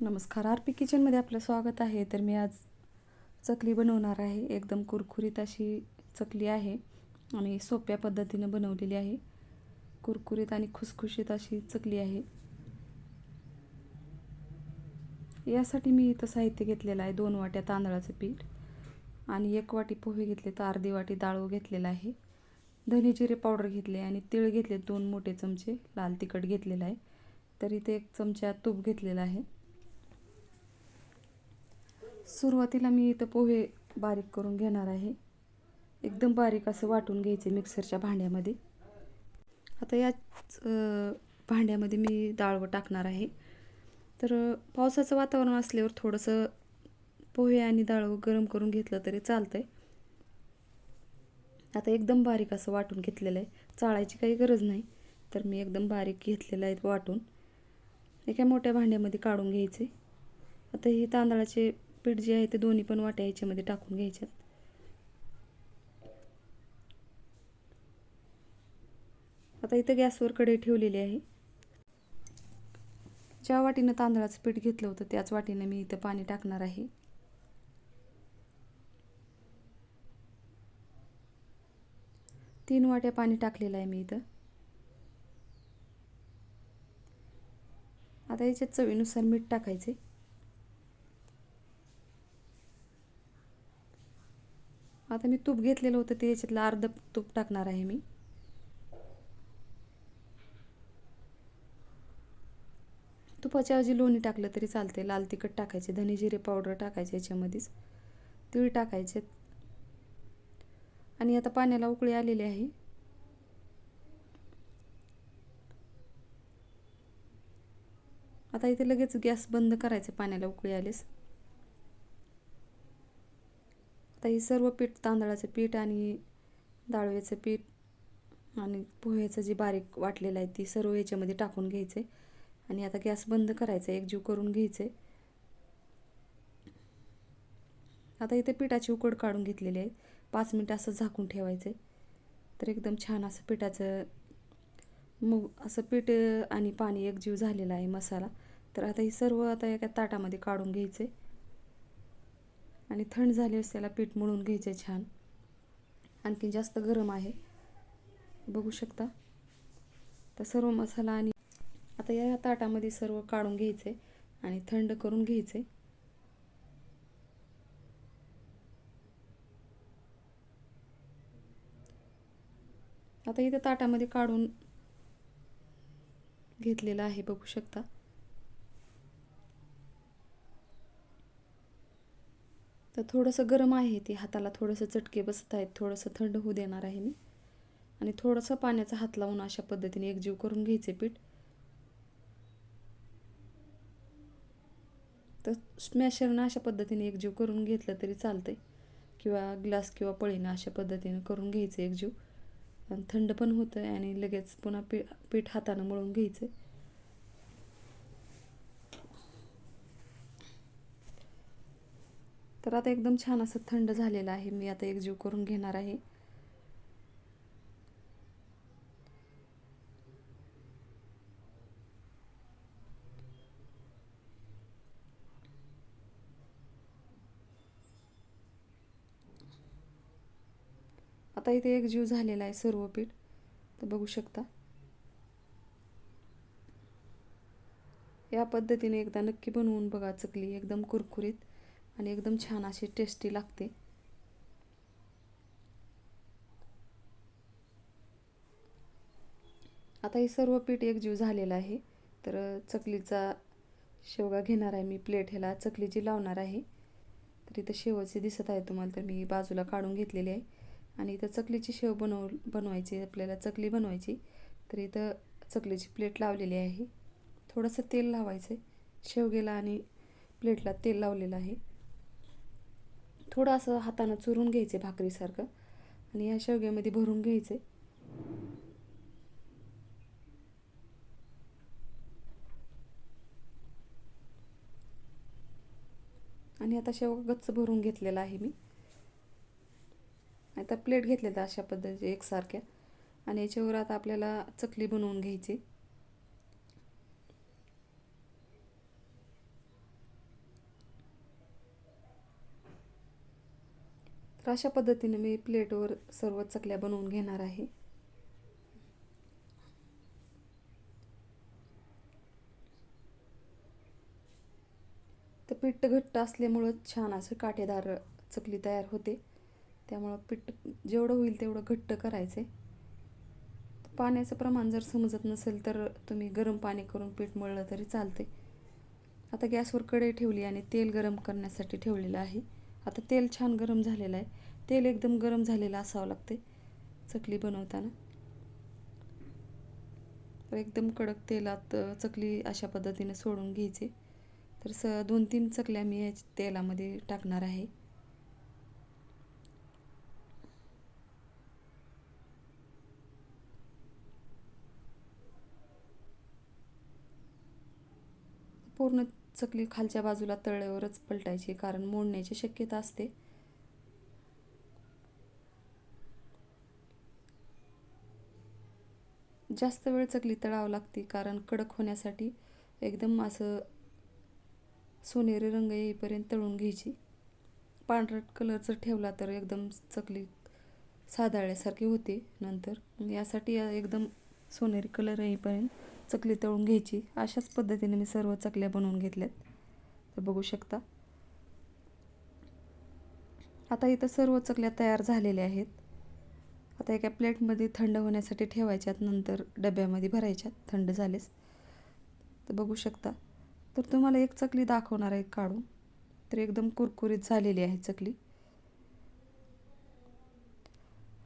नमस्कार. R P किचनमध्ये आपलं स्वागत आहे. तर मी आज चकली बनवणार आहे. एकदम कुरकुरीत अशी चकली आहे आणि सोप्या पद्धतीनं बनवलेली आहे. कुरकुरीत आणि खुसखुशीत अशी चकली आहे. यासाठी मी इथं साहित्य घेतलेलं आहे. दोन वाट्या तांदळाचं पीठ आणि एक वाटी पोहे घेतले तर अर्धी वाटी डाळू घेतलेला आहे. धने जिरे पावडर घेतले आणि तीळ घेतले. दोन मोठे चमचे लाल तिखट घेतलेलं आहे. तर इथे एक चमचा तूप घेतलेला आहे. सुरुवातीला मी इथं पोहे बारीक करून घेणार आहे. एकदम बारीक असं वाटून घ्यायचे मिक्सरच्या भांड्यामध्ये. आता याच भांड्यामध्ये मी डाळवं टाकणार आहे. तर पावसाचं वातावरण असल्यावर थोडंसं पोहे आणि डाळवं गरम करून घेतलं तरी चालतं आहे आता एकदम बारीक असं वाटून घेतलेलं आहे. चाळायची काही गरज नाही. तर मी एकदम बारीक घेतलेलं आहे वाटून. एका मोठ्या भांड्यामध्ये काढून घ्यायचे. आता ही तांदळाचे पीठ जे आहे ते दोन्ही पण वाट्या याच्यामध्ये टाकून घ्यायच्यात. आता इथं गॅसवर कढई ठेवलेली आहे. ज्या वाटीनं तांदळाचं पीठ घेतलं होतं त्याच वाटीनं मी इथं पाणी टाकणार आहे. तीन वाट्या पाणी टाकलेलं आहे मी इथं. आता याच्यात चवीनुसार मीठ टाकायचे. आता मी तूप घेतलेलं होतं ते याच्यातलं अर्ध तूप टाकणार आहे मी. तुपाच्या ऐवजी लोणी टाकलं तरी चालते लाल तिखट टाकायचे धने जिरे पावडर टाकायचे याच्यामध्येच तीळ टाकायचे. आणि आता पाण्याला उकळी आलेली आहे. आता इथे लगेच गॅस बंद करायचे पाण्याला उकळी आलीस आता हे सर्व पीठ तांदळाचं पीठ आणि डाळव्याचं पीठ आणि पोह्याचं जे बारीक वाटलेलं आहे ती सर्व याच्यामध्ये टाकून घ्यायचे. आणि आता गॅस बंद करायचा आहे एकजीव करून घ्यायचे. आता इथे पिठाची उकड काढून घेतलेली आहे. पाच मिनटं असं झाकून ठेवायचे. तर एकदम छान असं पिठाचं मग असं पीठ आणि पाणी एकजीव झालेलं आहे मसाला. तर आता हे सर्व आता एका ताटामध्ये काढून घ्यायचे. आणि थंड झाल्यास त्याला पीठ मळून घ्यायचे छान. आणखी जास्त गरम आहे. बघू शकता. तर सर्व मसाला आणि आता या ताटामध्ये सर्व काढून घ्यायचे आणि थंड करून घ्यायचे. आता इथं ताटामध्ये काढून घेतलेलं आहे बघू शकता. तर थोडंसं गरम आहे ते हाताला थोडंसं चटके बसत आहेत थोडंसं थंड होऊ देणार आहे मी. आणि थोडंसं पाण्याचा हात लावून अशा पद्धतीने एकजीव करून घ्यायचे पीठ. तर स्मॅशरनं अशा पद्धतीने एकजीव करून घेतलं तरी चालतंय. किंवा ग्लास किंवा पळीनं अशा पद्धतीने करून घ्यायचं एकजीव. आणि थंड पण होतं आहे आणि लगेच पुन्हा पी पीठ हातानं मळून घ्यायचं तर आता एकदम छान असं थंड झालेलं आहे. मी आता एकजीव करून घेणार आहे. आता इथे एक जीव झालेला आहे सर्व पीठ. तर बघू शकता. या पद्धतीने एकदा नक्की बनवून बघा चकली एकदम कुरकुरीत. आणि एकदम छान अशी टेस्टी लागते. आता हे सर्व पीठ एकजीव झालेलं आहे. तर चकलीचा शेवगा घेणार आहे मी प्लेट ह्याला. चकलीची लावणार आहे तर इथं शेवचे दिसत आहे तुम्हाला तर मी बाजूला काढून घेतलेली आहे. आणि इथं चकलीची शेव बनव बनवायची आपल्याला चकली बनवायची. तर इथं चकलीची प्लेट लावलेली आहे. थोडंसं तेल लावायचं आहे शेवगेला आणि प्लेटला तेल लावलेलं आहे. थोडं असं हातानं चुरून घ्यायचे भाकरीसारखं आणि या शेवग्यामध्ये भरून घ्यायचे. आणि आता शेवगा गच्च भरून घेतलेला आहे मी. आता प्लेट घेतलेल्या अशा पद्धतीचे एकसारख्या. आणि याच्यावर आता आपल्याला चकली बनवून घ्यायची. तर अशा पद्धतीने मी प्लेटवर सर्व चकल्या बनवून घेणार आहे. तर पीठ घट्ट असल्यामुळं छान असं काटेदार चकली तयार होते. त्यामुळं पीठ जेवढं होईल तेवढं घट्ट करायचे. पाण्याचं प्रमाण जर समजत नसेल तर तुम्ही गरम पाणी करून पीठ मळलं तरी चालते. आता गॅसवर कढई ठेवली आणि तेल गरम करण्यासाठी ठेवलेलं आहे. आता तेल छान गरम झालेलं आहे. तेल एकदम गरम झालेलं असावं लागते चकली बनवताना. तर एकदम कडक तेलात चकली अशा पद्धतीने सोडून घ्यायची. तर स दोन तीन चकल्या मी या तेलामध्ये टाकणार आहे. पूर्ण चकली खालच्या बाजूला तळल्यावरच पलटायची कारण मोडण्याची शक्यता असते. जास्त वेळ चकली तळावं लागते कारण कडक होण्यासाठी एकदम असं सोनेरी रंग येईपर्यंत तळून घ्यायची. पांढरट कलरचं ठेवला तर एकदम चकली साधाळ्यासारखी होते नंतर. यासाठी एकदम सोनेरी कलर येईपर्यंत चकली तळून घ्यायची. अशाच पद्धतीने मी सर्व चकल्या बनवून घेतल्यात. तर बघू शकता. आता इथं सर्व चकल्या तयार झालेल्या आहेत. आता एका प्लेटमध्ये थंड होण्यासाठी ठेवायच्यात. नंतर डब्यामध्ये भरायच्यात. थंड झालेच. तर बघू शकता. तर तुम्हाला एक चकली दाखवणार आहे काढून. तर एकदम कुरकुरीत झालेली आहे चकली.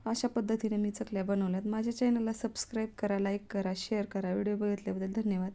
अशा पद्धतीने मी चकल्या बनवल्यात. माझ्या चॅनलला सबस्क्राईब करा लाईक करा शेअर करा. व्हिडिओ बघितल्याबद्दल धन्यवाद.